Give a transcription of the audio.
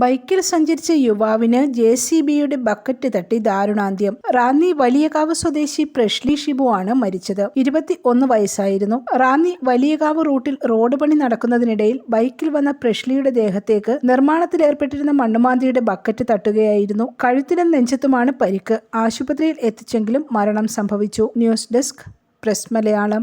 ബൈക്കിൽ സഞ്ചരിച്ച യുവാവിന് ജെ സി ബിയുടെ ബക്കറ്റ് തട്ടി ദാരുണാന്ത്യം. റാന്നി വലിയകാവ് സ്വദേശി പ്രഷ്ലി ഷിബു ആണ് മരിച്ചത്. ഇരുപത്തി ഒന്ന് വയസ്സായിരുന്നു. റാന്നി വലിയകാവ് റൂട്ടിൽ റോഡ് പണി നടക്കുന്നതിനിടയിൽ ബൈക്കിൽ വന്ന പ്രഷ്ലിയുടെ ദേഹത്തേക്ക് നിർമ്മാണത്തിലേർപ്പെട്ടിരുന്ന മണ്ണുമാന്തിയുടെ ബക്കറ്റ് തട്ടുകയായിരുന്നു. കഴുത്തിനും നെഞ്ചത്തുമാണ് പരിക്ക്. ആശുപത്രിയിൽ എത്തിച്ചെങ്കിലും മരണം സംഭവിച്ചു. News desk press Malayalam.